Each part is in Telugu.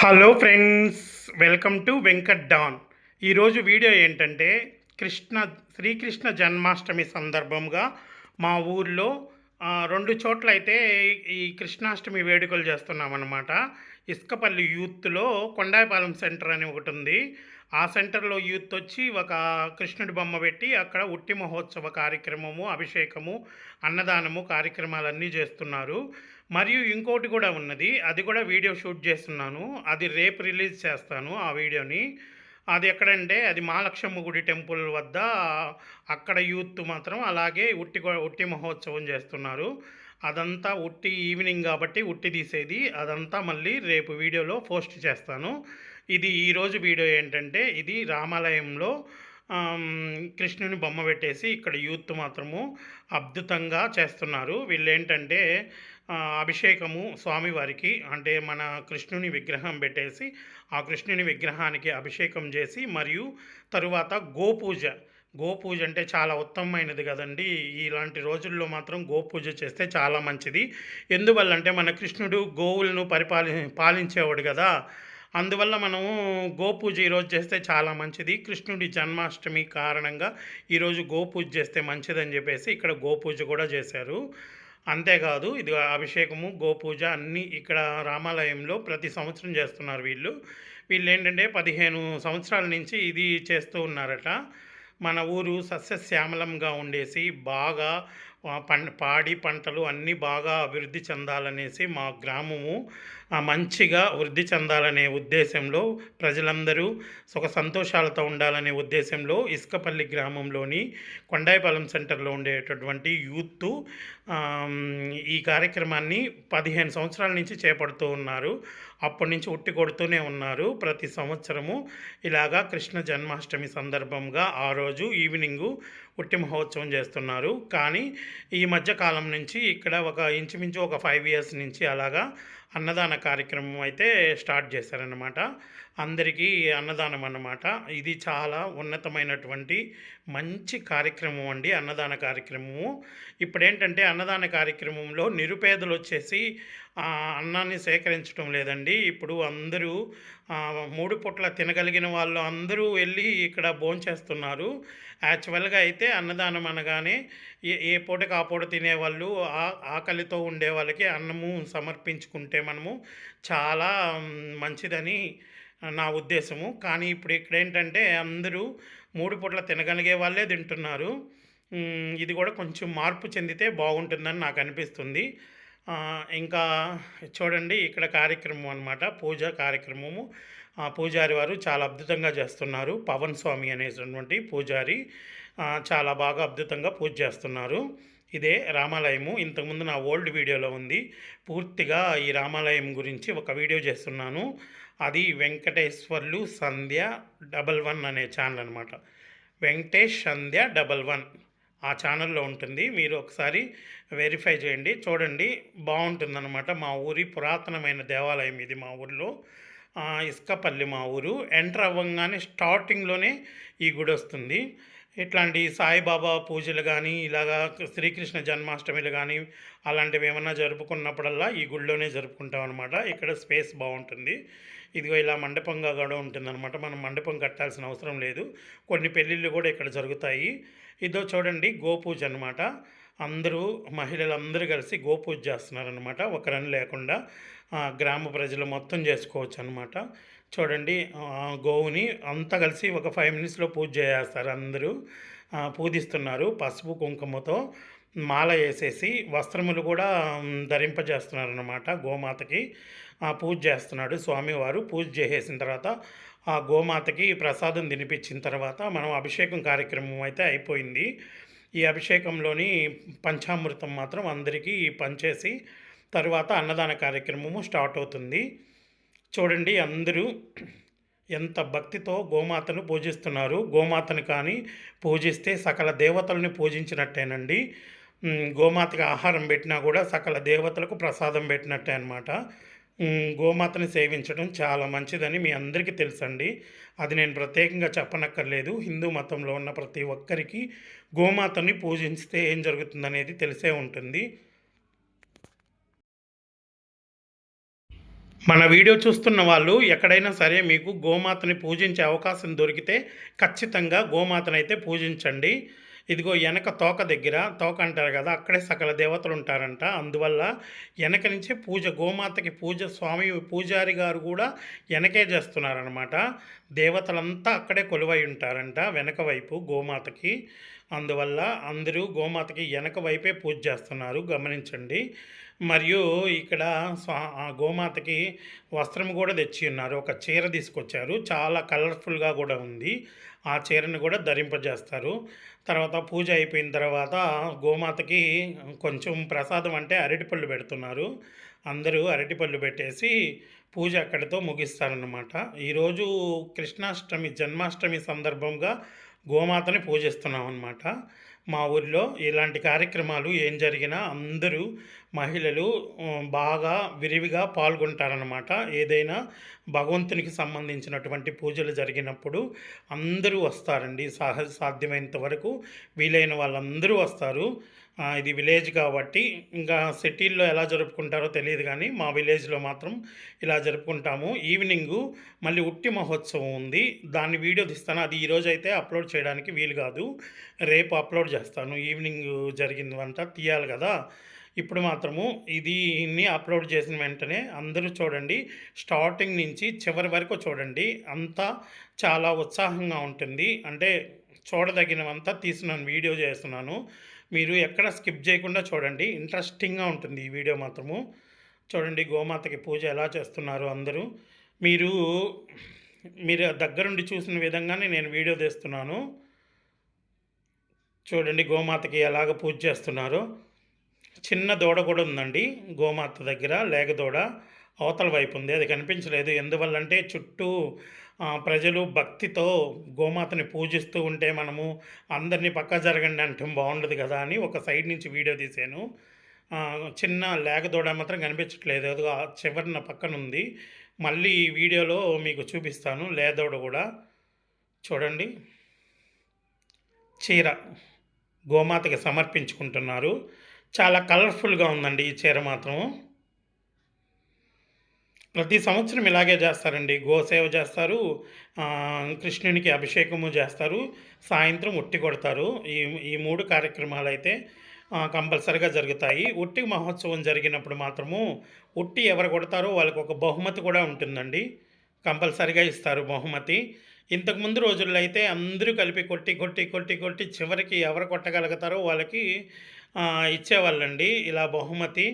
Hello friends welcome to Venkat Don. ఈరోజు వీడియో ఏంటంటే కృష్ణ శ్రీకృష్ణ జన్మాష్టమి సందర్భంగా మా ఊర్లో రెండు చోట్ల అయితే ఈ కృష్ణాష్టమి వేడుకలు చేస్తున్నామన్నమాట. ఇసుకపల్లి యూత్లో కొండాయిపాలెం సెంటర్ అని ఒకటి ఉంది ఆ సెంటర్లో యూత్ వచ్చి ఒక కృష్ణుడి బొమ్మ పెట్టి అక్కడ ఉట్టి మహోత్సవ కార్యక్రమము అభిషేకము అన్నదానము కార్యక్రమాలన్నీ చేస్తున్నారు. మరియు ఇంకోటి కూడా ఉన్నది. అది కూడా వీడియో షూట్ చేస్తున్నాను. అది రేపు రిలీజ్ చేస్తాను ఆ వీడియోని. అది ఎక్కడంటే అది మహాలక్ష్మ గుడి టెంపుల్ వద్ద అక్కడ యూత్ మాత్రం అలాగే ఉట్టి ఉట్టి మహోత్సవం చేస్తున్నారు. అదంతా ఉట్టి ఈవినింగ్ కాబట్టి ఉట్టి తీసేది. అదంతా మళ్ళీ రేపు వీడియోలో పోస్ట్ చేస్తాను. ఇది ఈరోజు వీడియో ఏంటంటే ఇది రామాలయంలో కృష్ణుని బొమ్మ పెట్టేసి ఇక్కడ యూత్ మాత్రము అద్భుతంగా చేస్తున్నారు. వీళ్ళు ఏంటంటే అభిషేకము స్వామివారికి అంటే మన కృష్ణుని విగ్రహం పెట్టేసి ఆ కృష్ణుని విగ్రహానికి అభిషేకం చేసి మరియు తరువాత గోపూజ. గోపూజ అంటే చాలా ఉత్తమమైనది కదండి. ఇలాంటి రోజుల్లో మాత్రం గోపూజ చేస్తే చాలా మంచిది. ఎందువల్ల అంటే మన కృష్ణుడు గోవులను పరిపాలి పాలించేవాడు కదా. అందువల్ల మనము గోపూజ ఈరోజు చేస్తే చాలా మంచిది. కృష్ణుడి జన్మాష్టమి కారణంగా ఈరోజు గోపూజ చేస్తే మంచిదని చెప్పేసి ఇక్కడ గోపూజ కూడా చేశారు. అంతేకాదు ఇది అభిషేకము గోపూజ అన్నీ ఇక్కడ రామాలయంలో ప్రతి సంవత్సరం చేస్తున్నారు వీళ్ళు. వీళ్ళు ఏంటంటే పదిహేను సంవత్సరాల నుంచి ఇది చేస్తూ ఉన్నారట. మన ఊరు సస్యశ్యామలంగా ఉండేసి బాగా పం పాడి పంటలు అన్నీ బాగా అభివృద్ధి చెందాలనేసి మా గ్రామము మంచిగా వృద్ధి చెందాలనే ఉద్దేశంలో ప్రజలందరూ సుఖ సంతోషాలతో ఉండాలనే ఉద్దేశంలో ఇసుకపల్లి గ్రామంలోని కొండాయిపాలెం సెంటర్లో ఉండేటటువంటి యూత్ ఈ కార్యక్రమాన్ని పదిహేను సంవత్సరాల నుంచి చేపడుతూ ఉన్నారు. అప్పటి నుంచి ఉట్టి కొడుతూనే ఉన్నారు. ప్రతి సంవత్సరము ఇలాగా కృష్ణ జన్మాష్టమి సందర్భంగా ఆ రోజు ఈవినింగు ఉట్టి మహోత్సవం చేస్తున్నారు. కానీ ఈ మధ్య కాలం నుంచి ఇక్కడ ఒక ఇంచుమించు ఒక ఫైవ్ ఇయర్స్ నుంచి అలాగా అన్నదాన కార్యక్రమం అయితే స్టార్ట్ చేశారనమాట అందరికీ అన్నదానం అన్నమాట. ఇది చాలా ఉన్నతమైనటువంటి మంచి కార్యక్రమం అండి అన్నదాన కార్యక్రమము. ఇప్పుడు ఏంటంటే అన్నదాన కార్యక్రమంలో నిరుపేదలు వచ్చేసి అన్నాన్ని సేకరించడం లేదండి. ఇప్పుడు అందరూ మూడు పూట్ల తినగలిగిన వాళ్ళు అందరూ వెళ్ళి ఇక్కడ భోంచేస్తున్నారు. యాక్చువల్గా అయితే అన్నదానం అనగానే ఏ ఏ పూటకి ఆ పూట తినేవాళ్ళు ఆ ఆకలితో ఉండే వాళ్ళకి అన్నము సమర్పించుకుంటే మనము చాలా మంచిదని నా ఉద్దేశము. కానీ ఇప్పుడు ఇక్కడ ఏంటంటే అందరూ మూడు పూట్ల తినగలిగే వాళ్ళే తింటున్నారు. ఇది కూడా కొంచెం మార్పు చెందితే బాగుంటుందని నాకు అనిపిస్తుంది. ఇంకా చూడండి ఇక్కడ కార్యక్రమం అన్నమాట. పూజ కార్యక్రమము. పూజారి వారు చాలా అద్భుతంగా చేస్తున్నారు. పవన్ స్వామి అనేటువంటి పూజారి చాలా బాగా అద్భుతంగా పూజ చేస్తున్నారు. ఇదే రామాలయము. ఇంతకుముందు నా ఓల్డ్ వీడియోలో ఉంది. పూర్తిగా ఈ రామాలయం గురించి ఒక వీడియో చేస్తున్నాను. అది వెంకటేశ్వర్లు సంధ్య డబల్ వన్ అనే ఛానల్ అనమాట వెంకటేష్ సంధ్య డబల్ వన్ ఆ ఛానల్లో ఉంటుంది. మీరు ఒకసారి వెరిఫై చేయండి. చూడండి బాగుంటుందన్నమాట. మా ఊరి పురాతనమైన దేవాలయం ఇది మా ఊరిలో. ఇసుకపల్లి మా ఊరు. ఎంటర్ అవ్వగానే స్టార్టింగ్లోనే ఈ గుడి వస్తుంది. ఇట్లాంటి సాయిబాబా పూజలు కానీ ఇలాగా శ్రీకృష్ణ జన్మాష్టమిలు కానీ అలాంటివి ఏమన్నా జరుపుకున్నప్పుడల్లా ఈ గుడిలోనే జరుపుకుంటాం అనమాట ఇక్కడ స్పేస్ బాగుంటుంది. ఇదిగో ఇలా మండపంగా కూడా ఉంటుందన్నమాట. మనం మండపం కట్టాల్సిన అవసరం లేదు. కొన్ని పెళ్ళిళ్ళు కూడా ఇక్కడ జరుగుతాయి. ఇదో చూడండి గోపూజ అనమాట అందరూ మహిళలందరూ కలిసి గోపూజ చేస్తున్నారనమాట ఒకరని లేకుండా గ్రామ ప్రజలు మొత్తం చేసుకోవచ్చు అనమాట చూడండి గోవుని అంతా కలిసి ఒక ఫైవ్ మినిట్స్లో పూజ చేస్తారు అందరూ. పూజిస్తున్నారు పసుపు కుంకుమతో మాల వేసేసి వస్త్రములు కూడా ధరింపజేస్తున్నారు అనమాట గోమాతకి. పూజ చేస్తున్నాడు స్వామివారు. పూజ చేసేసిన తర్వాత ఆ గోమాతకి ప్రసాదం తినిపించిన తర్వాత మనం అభిషేకం కార్యక్రమం అయితే అయిపోయింది. ఈ అభిషేకంలోని పంచామృతం మాత్రం అందరికీ పంచేసి తర్వాత అన్నదాన కార్యక్రమము స్టార్ట్ అవుతుంది. చూడండి అందరూ ఎంత భక్తితో గోమాతను పూజిస్తున్నారు. గోమాతను కానీ పూజిస్తే సకల దేవతలను పూజించినట్టేనండి. గోమాతకి ఆహారం పెట్టినా కూడా సకల దేవతలకు ప్రసాదం పెట్టినట్టే అనమాట గోమాతని సేవించడం చాలా మంచిదని మీ అందరికీ తెలుసండి. అది నేను ప్రత్యేకంగా చెప్పనక్కర్లేదు. హిందూ మతంలో ఉన్న ప్రతి ఒక్కరికి గోమాతని పూజిస్తే ఏం జరుగుతుందనేది తెలిసే ఉంటుంది. మన వీడియో చూస్తున్న వాళ్ళు ఎక్కడైనా సరే మీకు గోమాతని పూజించే అవకాశం దొరికితే ఖచ్చితంగా గోమాతను అయితే పూజించండి. ఇదిగో వెనక తోక దగ్గర తోక అంటారు కదా అక్కడే సకల దేవతలు ఉంటారంట. అందువల్ల వెనక నుంచే పూజ గోమాతకి పూజ స్వామి పూజారి గారు కూడా వెనకే చేస్తున్నారనమాట దేవతలంతా అక్కడే కొలువై ఉంటారంట వెనక వైపు గోమాతకి. అందువల్ల అందరూ గోమాతకి వెనక వైపే పూజ చేస్తున్నారు గమనించండి. మరియు ఇక్కడ స్వా ఆ గోమాతకి వస్త్రం కూడా తెచ్చి ఉన్నారు. ఒక చీర తీసుకొచ్చారు. చాలా కలర్ఫుల్గా కూడా ఉంది. ఆ చీరను కూడా ధరింపజేస్తారు. తర్వాత పూజ అయిపోయిన తర్వాత గోమాతకి కొంచెం ప్రసాదం అంటే అరటిపళ్ళు పెడుతున్నారు. అందరూ అరటిపళ్ళు పెట్టేసి పూజ అక్కడితో ముగిస్తారన్నమాట. ఈరోజు కృష్ణాష్టమి జన్మాష్టమి సందర్భంగా గోమాతని పూజిస్తున్నాం అన్నమాట మా ఊరిలో ఇలాంటి కార్యక్రమాలు ఏం జరిగినా అందరూ మహిళలు బాగా విరివిగా పాల్గొంటారనమాట ఏదైనా భగవంతునికి సంబంధించినటువంటి పూజలు జరిగినప్పుడు అందరూ వస్తారండి. సహజ సాధ్యమైనంత వరకు వీలైన వాళ్ళందరూ వస్తారు. ఇది విలేజ్ కాబట్టి ఇంకా సిటీల్లో ఎలా జరుపుకుంటారో తెలియదు కానీ మా విలేజ్లో మాత్రం ఇలా జరుపుకుంటాము. ఈవినింగు మళ్ళీ ఉట్టి మహోత్సవం ఉంది. దాన్ని వీడియో తీస్తాను. అది ఈరోజు అయితే అప్లోడ్ చేయడానికి వీలు కాదు. రేపు అప్లోడ్ చేస్తాను. ఈవినింగ్ జరిగిందంట తీయాలి కదా. ఇప్పుడు మాత్రము దీన్ని అప్లోడ్ చేసిన వెంటనే అందరూ చూడండి. స్టార్టింగ్ నుంచి చివరి వరకు చూడండి. అంతా చాలా ఉత్సాహంగా ఉంటుంది. అంటే చూడదగినవంతా తీసిన వీడియో చేస్తున్నాను. మీరు ఎక్కడ స్కిప్ చేయకుండా చూడండి. ఇంట్రెస్టింగ్గా ఉంటుంది ఈ వీడియో మాత్రము. చూడండి గోమాతకి పూజ ఎలా చేస్తున్నారు అందరూ. మీరు మీరు దగ్గరుండి చూసిన విధంగానే నేను వీడియో తీస్తున్నాను. చూడండి గోమాతకి ఎలాగ పూజ చేస్తున్నారో. చిన్న దూడ కూడా ఉందండి గోమాత దగ్గర లేగ దూడ అవతల వైపు ఉంది అది కనిపించలేదు. ఎందువల్లంటే చుట్టూ ప్రజలు భక్తితో గోమాతని పూజిస్తూ ఉంటే మనము అందరినీ పక్క జరగండి అంటే బాగుండదు కదా అని ఒక సైడ్ నుంచి వీడియో తీశాను. చిన్న లేక దూడ మాత్రం కనిపించట్లేదు. అది చివరిన పక్కన ఉంది. మళ్ళీ ఈ వీడియోలో మీకు చూపిస్తాను లేదోడ కూడా. చూడండి. చీర గోమాతకి సమర్పించుకుంటున్నారు. చాలా కలర్ఫుల్గా ఉందండి ఈ చీర మాత్రం. ప్రతి సంవత్సరం ఇలాగే చేస్తారండి. గోసేవ చేస్తారు. కృష్ణునికి అభిషేకము చేస్తారు. సాయంత్రం ఉట్టి కొడతారు. ఈ ఈ మూడు కార్యక్రమాలు అయితే కంపల్సరిగా జరుగుతాయి. ఉట్టి మహోత్సవం జరిగినప్పుడు మాత్రము ఉట్టి ఎవరు కొడతారో వాళ్ళకి ఒక బహుమతి కూడా ఉంటుందండి. కంపల్సరిగా ఇస్తారు బహుమతి. ఇంతకుముందు రోజుల్లో అయితే అందరూ కలిపి కొట్టి కొట్టి కొట్టి కొట్టి చివరికి ఎవరు కొట్టగలుగుతారో వాళ్ళకి ఇచ్చేవాళ్ళండి. ఇలా బహుమతి.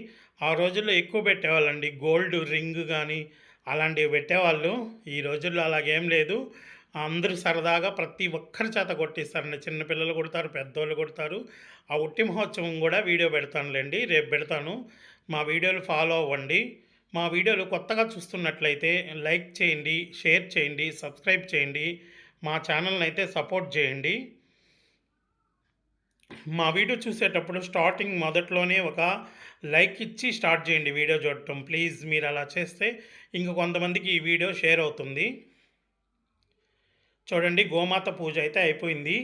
ఆ రోజుల్లో ఎక్కువ పెట్టేవాళ్ళండి. గోల్డ్ రింగ్ కానీ అలాంటివి పెట్టేవాళ్ళు. ఈ రోజుల్లో అలాగేం లేదు. అందరూ సరదాగా ప్రతి ఒక్కరి చేత కొట్టిస్తారండి చిన్నపిల్లలు కొడతారు పెద్దోళ్ళు కొడతారు. ఆ ఉట్టి మహోత్సవం కూడా వీడియో పెడతానులేండి. రేపు పెడతాను. మా వీడియోలు ఫాలో అవ్వండి. మా వీడియోలు కొత్తగా చూస్తున్నట్లయితే లైక్ చేయండి షేర్ చేయండి సబ్స్క్రైబ్ చేయండి. మా ఛానల్ని అయితే సపోర్ట్ చేయండి. మా వీడియో చూసేటప్పుడు స్టార్టింగ్ మొదట్లోనే ఒక లైక్ ఇచ్చి స్టార్ట్ చేయండి వీడియో చూడటం. ప్లీజ్ మీరు అలా చేస్తే ఇంక కొంతమందికి ఈ వీడియో షేర్ అవుతుంది. చూడండి గోమాత పూజ అయితే అయిపోయింది.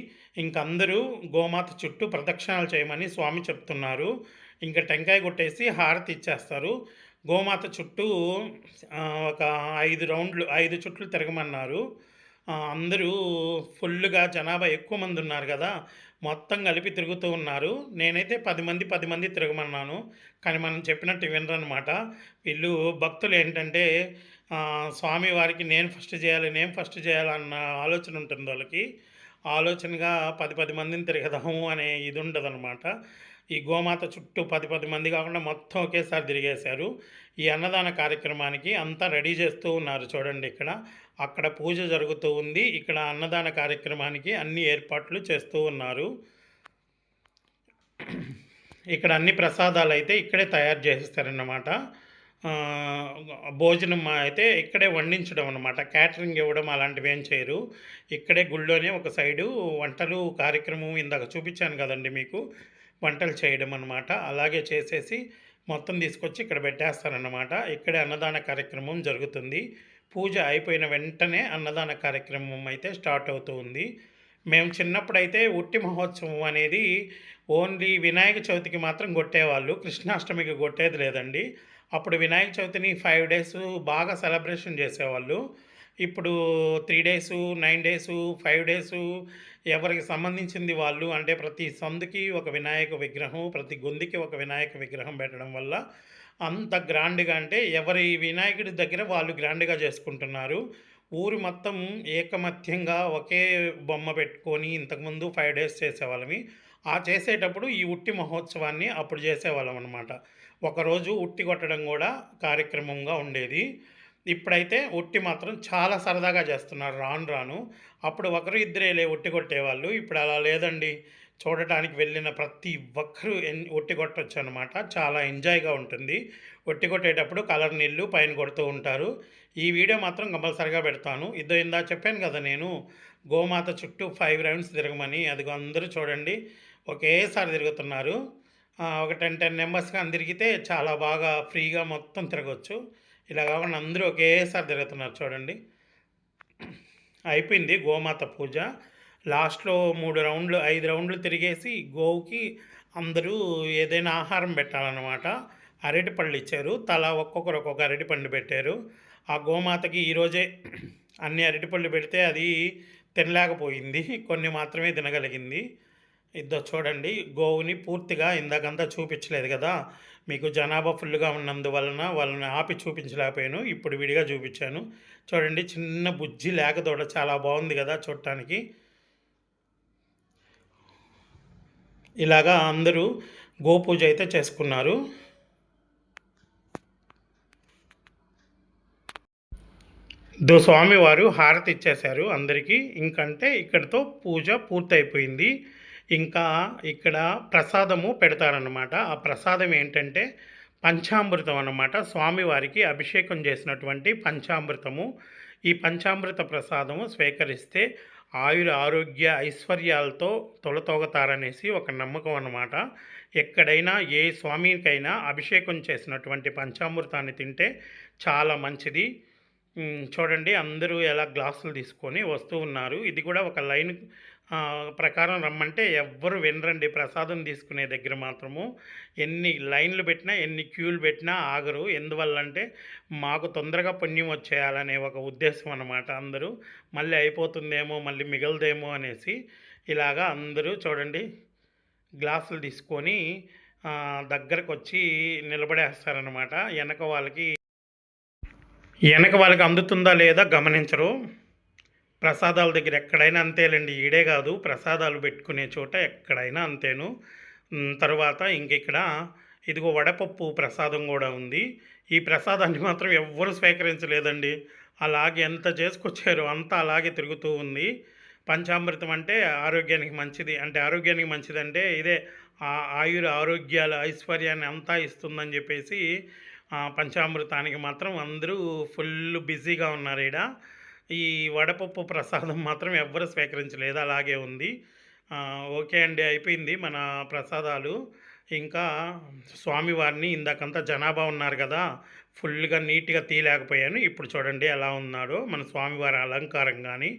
ఇంక అందరూ గోమాత చుట్టూ ప్రదక్షిణాలు చేయమని స్వామి చెప్తున్నారు. ఇంకా టెంకాయ కొట్టేసి హారతి ఇచ్చేస్తారు. గోమాత చుట్టూ ఒక ఐదు రౌండ్లు ఐదు చుట్లు తిరగమన్నారు. అందరూ ఫుల్గా జనాభా ఎక్కువ మంది ఉన్నారు కదా. మొత్తం కలిపి తిరుగుతూ ఉన్నారు. నేనైతే పది మంది పది మంది తిరగమన్నాను. కానీ మనం చెప్పినట్టు వినరనమాట వీళ్ళు భక్తులు ఏంటంటే స్వామి వారికి నేను ఫస్ట్ చేయాలి నేను ఫస్ట్ చేయాలన్న ఆలోచన ఉంటుంది వాళ్ళకి. ఆలోచనగా పది పది మందిని తిరగదాము అనే ఇది ఉండదన్నమాట. ఈ గోమాత చుట్టూ పది పది మంది కాకుండా మొత్తం ఒకేసారి తిరిగేశారు. ఈ అన్నదాన కార్యక్రమానికి అంతా రెడీ చేస్తూ ఉన్నారు చూడండి ఇక్కడ. అక్కడ పూజ జరుగుతూ ఉంది. ఇక్కడ అన్నదాన కార్యక్రమానికి అన్ని ఏర్పాట్లు చేస్తూ ఉన్నారు. ఇక్కడ అన్ని ప్రసాదాలు అయితే ఇక్కడే తయారు చేసిస్తారన్నమాట. భోజనం అయితే ఇక్కడే వండించడం అనమాట క్యాటరింగ్ ఇవ్వడం అలాంటివి ఏం చేయరు. ఇక్కడే గుళ్ళోనే ఒక సైడు వంటలు కార్యక్రమం ఇందాక చూపించాను కదండి మీకు. వంటలు చేయడం అనమాట అలాగే చేసేసి మొత్తం తీసుకొచ్చి ఇక్కడ పెట్టేస్తారన్నమాట. ఇక్కడే అన్నదాన కార్యక్రమం జరుగుతుంది. పూజ అయిపోయిన వెంటనే అన్నదాన కార్యక్రమం అయితే స్టార్ట్ అవుతూ ఉంది. మేము చిన్నప్పుడైతే ఉట్టి మహోత్సవం అనేది ఓన్లీ వినాయక చవితికి మాత్రం కొట్టేవాళ్ళు. కృష్ణాష్టమికి కొట్టేది లేదండి. అప్పుడు వినాయక చవితిని ఫైవ్ డేస్ బాగా సెలబ్రేషన్ చేసేవాళ్ళు. ఇప్పుడు three days nine days five days ఎవరికి సంబంధించింది వాళ్ళు అంటే ప్రతి సందుకి ఒక వినాయక విగ్రహం ప్రతి గొంతుకి ఒక వినాయక విగ్రహం పెట్టడం వల్ల అంత గ్రాండ్గా అంటే ఎవరి వినాయకుడి దగ్గర వాళ్ళు గ్రాండ్గా చేసుకుంటున్నారు. ఊరు మొత్తం ఏకమత్యంగా ఒకే బొమ్మ పెట్టుకొని ఇంతకుముందు ఫైవ్ డేస్ చేసేవాళ్ళమి. ఆ చేసేటప్పుడు ఈ ఉట్టి మహోత్సవాన్ని అప్పుడు చేసేవాళ్ళం అనమాట ఒకరోజు ఉట్టి కొట్టడం కూడా కార్యక్రమంగా ఉండేది. ఇప్పుడైతే ఉట్టి మాత్రం చాలా సరదాగా చేస్తున్నారు. రాను రాను. అప్పుడు ఒకరు ఇద్దరేలే ఉట్టి కొట్టేవాళ్ళు. ఇప్పుడు అలా లేదండి. చూడటానికి వెళ్ళిన ప్రతి ఒక్కరూ ఎన్ ఒట్టి కొట్టొచ్చు అనమాట చాలా ఎంజాయ్గా ఉంటుంది. ఒట్టి కొట్టేటప్పుడు కలర్ నీళ్ళు పైన కొడుతూ ఉంటారు. ఈ వీడియో మాత్రం కంపల్సరిగా పెడతాను. ఇదో ఇందా చెప్పాను కదా నేను గోమాత చుట్టూ ఫైవ్ రౌండ్స్ తిరగమని. అదిగో అందరూ చూడండి. ఒకేసారి తిరుగుతున్నారు. ఒక టెన్ టెన్ మెంబర్స్గా తిరిగితే చాలా బాగా ఫ్రీగా మొత్తం తిరగవచ్చు ఇలా కాకుండా అందరూ ఒకేసారి తిరుగుతున్నారు చూడండి. అయిపోయింది గోమాత పూజ. లాస్ట్లో మూడు రౌండ్లు ఐదు రౌండ్లు తిరిగేసి గోవుకి అందరూ ఏదైనా ఆహారం పెట్టాలన్నమాట. అరటిపళ్ళు ఇచ్చారు. తలా ఒక్కొక్కరు ఒక్కొక్క అరటిపండు పెట్టారు. ఆ గోమాతకి ఈరోజే అన్ని అరటిపళ్ళు పెడితే అది తినలేకపోయింది. కొన్ని మాత్రమే తినగలిగింది. ఇద్దో చూడండి గోవుని పూర్తిగా ఇందాకంతా చూపించలేదు కదా. మీకు జనాభా ఫుల్గా ఉన్నందువలన వాళ్ళని ఆపి చూపించలేకపోయాను. ఇప్పుడు విడిగా చూపించాను. చూడండి చిన్న బుజ్జి లేకదోడ చాలా బాగుంది కదా చూడటానికి. ఇలాగా అందరూ గోపూజ అయితే చేసుకున్నారు. దో స్వామివారు హారతి ఇచ్చేశారు అందరికీ. ఇంకంటే ఇక్కడితో పూజ పూర్తయిపోయింది. ఇంకా ఇక్కడ ప్రసాదము పెడతారనమాట ఆ ప్రసాదం ఏంటంటే పంచామృతం అన్నమాట. స్వామివారికి అభిషేకం చేసినటువంటి పంచామృతము. ఈ పంచామృత ప్రసాదము స్వీకరిస్తే ఆయుర ఆరోగ్య ఐశ్వర్యాలతో తొలతోగతారనేసి ఒక నమ్మకం అన్నమాట. ఎక్కడైనా ఏ స్వామికైనా అభిషేకం చేసినటువంటి పంచామృతాన్ని తింటే చాలా మంచిది. చూడండి అందరూ ఎలా గ్లాసులు తీసుకొని వస్తూ ఉన్నారు. ఇది కూడా ఒక లైన్ ప్రకారం రమ్మంటే ఎవ్వరు వినరండి. ప్రసాదం తీసుకునే దగ్గర మాత్రము ఎన్ని లైన్లు పెట్టినా ఎన్ని క్యూలు పెట్టినా ఆగరు. ఎందువల్లంటే మాకు తొందరగా పుణ్యం వచ్చేయాలనే ఒక ఉద్దేశం అనమాట అందరూ. మళ్ళీ అయిపోతుందేమో మళ్ళీ మిగలదేమో అనేసి ఇలాగా అందరూ చూడండి గ్లాసులు తీసుకొని దగ్గరకు వచ్చి నిలబడేస్తారనమాట వెనక వాళ్ళకి వెనక వాళ్ళకి అందుతుందా లేదా గమనించరు. ప్రసాదాల దగ్గర ఎక్కడైనా అంతేలేండి ఈడే కాదు. ప్రసాదాలు పెట్టుకునే చోట ఎక్కడైనా అంతేను. తర్వాత ఇంక ఇక్కడ ఇదిగో వడపప్పు ప్రసాదం కూడా ఉంది. ఈ ప్రసాదాన్ని మాత్రం ఎవ్వరూ స్వీకరించలేదండి. అలాగే ఎంత చేసుకొచ్చారో అంతా అలాగే తిరుగుతూ ఉంది. పంచామృతం అంటే ఆరోగ్యానికి మంచిది అంటే ఆరోగ్యానికి మంచిదంటే ఇదే ఆ ఆయుర ఆరోగ్యాలు ఐశ్వర్యాన్ని అంతా ఇస్తుందని చెప్పేసి పంచామృతానికి మాత్రం అందరూ ఫుల్ బిజీగా ఉన్నారు ఈడ. ఈ వడపప్పు ప్రసాదం మాత్రం ఎవ్వరు స్వీకరించలేదు అలాగే ఉంది. ఓకే అండి అయిపోయింది మన ప్రసాదాలు. ఇంకా స్వామివారిని ఇందాకంతా జనాభా ఉన్నారు కదా ఫుల్గా నీట్గా తీయలేకపోయాను. ఇప్పుడు చూడండి ఎలా ఉన్నాడో మన స్వామివారి అలంకారం కానీ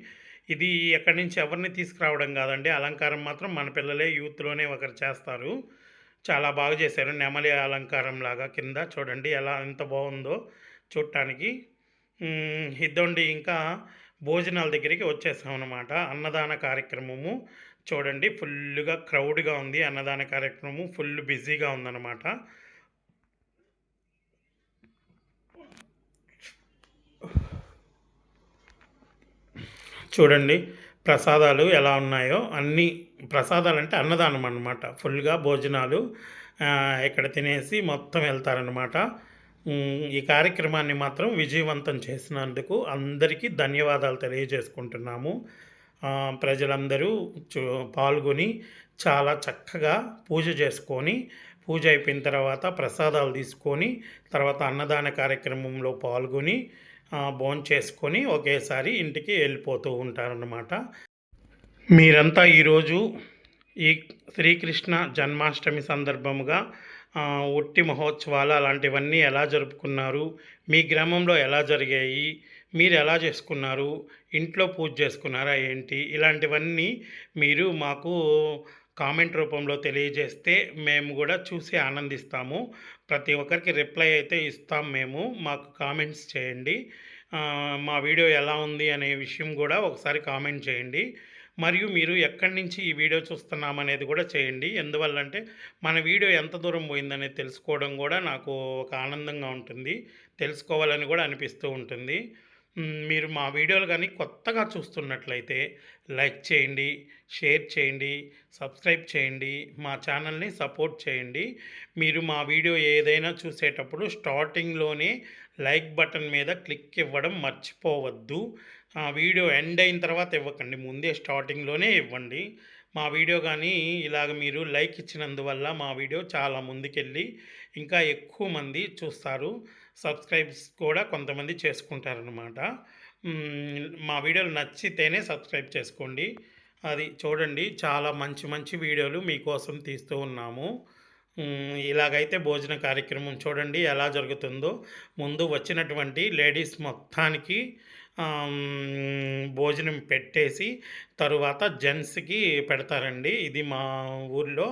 ఇది ఎక్కడి నుంచి ఎవరిని తీసుకురావడం కాదండి అలంకారం మాత్రం మన పిల్లలే యూత్లోనే ఒకరు చేస్తారు. చాలా బాగా చేశారు నెమలి అలంకారం లాగా కింద. చూడండి ఎలా ఎంత బాగుందో చూడటానికి. ఇద్దండి. ఇంకా భోజనాల దగ్గరికి వచ్చేసాం అనమాట అన్నదాన కార్యక్రమము. చూడండి ఫుల్గా క్రౌడ్గా ఉంది. అన్నదాన కార్యక్రమం ఫుల్ బిజీగా ఉందన్నమాట. చూడండి ప్రసాదాలు ఎలా ఉన్నాయో. అన్ని ప్రసాదాలు అంటే అన్నదానం అన్నమాట. ఫుల్గా భోజనాలు ఇక్కడ తినేసి మొత్తం వెళ్తారనమాట ఈ కార్యక్రమాన్ని మాత్రం విజయవంతం చేసినందుకు అందరికీ ధన్యవాదాలు తెలియజేసుకుంటున్నాము. ప్రజలందరూ చూ పాల్గొని చాలా చక్కగా పూజ చేసుకొని పూజ అయిపోయిన తర్వాత ప్రసాదాలు తీసుకొని తర్వాత అన్నదాన కార్యక్రమంలో పాల్గొని భోజనం చేసుకొని ఒకేసారి ఇంటికి వెళ్ళిపోతూ ఉంటారన్నమాట. మీరంతా ఈరోజు ఈ శ్రీకృష్ణ జన్మాష్టమి సందర్భముగా ఉట్టి మహోత్సవాలు అలాంటివన్నీ ఎలా జరుపుకున్నారు? మీ గ్రామంలో ఎలా జరిగాయి? మీరు ఎలా చేసుకున్నారు? ఇంట్లో పూజ చేసుకున్నారా ఏంటి? ఇలాంటివన్నీ మీరు మాకు కామెంట్ రూపంలో తెలియజేస్తే మేము కూడా చూసి ఆనందిస్తాము. ప్రతి ఒక్కరికి రిప్లై అయితే ఇస్తాం మేము. మాకు కామెంట్స్ చేయండి. మా వీడియో ఎలా ఉంది అనే విషయం కూడా ఒకసారి కామెంట్ చేయండి. మరియు మీరు ఎక్కడి నుంచి ఈ వీడియో చూస్తున్నామనేది కూడా చేయండి. ఎందువల్లంటే మన వీడియో ఎంత దూరం పోయిందనేది తెలుసుకోవడం కూడా నాకు ఒక ఆనందంగా ఉంటుంది. తెలుసుకోవాలని కూడా అనిపిస్తూ ఉంటుంది. మీరు మా వీడియోలు కానీ కొత్తగా చూస్తున్నట్లయితే లైక్ చేయండి షేర్ చేయండి సబ్స్క్రైబ్ చేయండి మా ఛానల్ని సపోర్ట్ చేయండి. మీరు మా వీడియో ఏదైనా చూసేటప్పుడు స్టార్టింగ్లోనే లైక్ బటన్ మీద క్లిక్ ఇవ్వడం మర్చిపోవద్దు. ఆ వీడియో ఎండ్ అయిన తర్వాత ఇవ్వకండి. ముందే స్టార్టింగ్లోనే ఇవ్వండి. మా వీడియో కానీ ఇలాగ మీరు లైక్ ఇచ్చినందువల్ల మా వీడియో చాలా ముందుకెళ్ళి ఇంకా ఎక్కువ మంది చూస్తారు. సబ్స్క్రైబ్స్ కూడా కొంతమంది చేసుకుంటారనమాట మా వీడియోలు నచ్చితేనే సబ్స్క్రైబ్ చేసుకోండి. అది చూడండి. చాలా మంచి మంచి వీడియోలు మీకోసం తీస్తూ ఉన్నాము. ఇలాగైతే భోజన కార్యక్రమం చూడండి ఎలా జరుగుతుందో. ముందు వచ్చినటువంటి లేడీస్ మొత్తానికి భోజనం పెట్టేసి తరువాత జెంట్స్కి పెడతారండి. ఇది మా ఊర్లో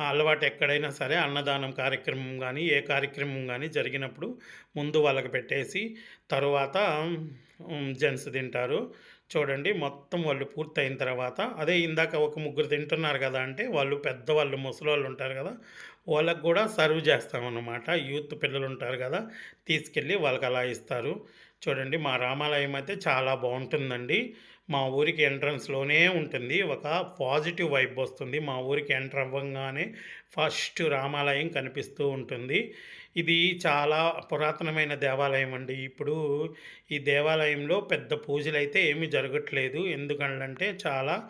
అలవాటు ఎక్కడైనా సరే అన్నదానం కార్యక్రమం కానీ ఏ కార్యక్రమం కానీ జరిగినప్పుడు ముందు వాళ్ళకి పెట్టేసి తరువాత జెంట్స్ తింటారు. చూడండి మొత్తం వాళ్ళు పూర్తయిన తర్వాత అదే ఇందాక ఒక ముగ్గురు తింటున్నారు కదా అంటే వాళ్ళు పెద్దవాళ్ళు ముసలోళ్ళు ఉంటారు కదా వాళ్ళకు కూడా సర్వ్ చేస్తామన్నమాట. యూత్ పిల్లలు ఉంటారు కదా తీసుకెళ్ళి వాళ్ళకి అలా ఇస్తారు. చూడండి మా రామాలయం అయితే చాలా బాగుంటుందండి. మా ఊరికి ఎంట్రన్స్లోనే ఉంటుంది. ఒక పాజిటివ్ వైబ్ వస్తుంది. మా ఊరికి ఎంటర్ అవ్వగానే ఫస్ట్ రామాలయం కనిపిస్తూ ఉంటుంది. ఇది చాలా పురాతనమైన దేవాలయం అండి. ఇప్పుడు ఈ దేవాలయంలో పెద్ద పూజలు అయితే ఏమీ జరగట్లేదు. ఎందుకంటే చాలా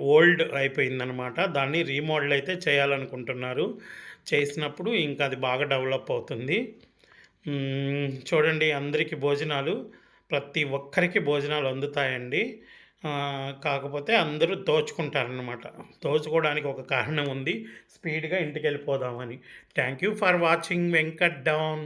ఓల్డ్ అయిపోయిందనమాట. దాన్ని రీమోడల్ అయితే చేయాలనుకుంటున్నారు. చేసినప్పుడు ఇంకా అది బాగా డెవలప్ అవుతుంది. చూడండి అందరికీ భోజనాలు ప్రతి ఒక్కరికి భోజనాలు అందుతాయండి. కాకపోతే అందరూ దోచుకుంటారనమాట దోచుకోవడానికి ఒక కారణం ఉంది. స్పీడ్గా ఇంటికి వెళ్ళిపోదామని thank you for watching Venkat down.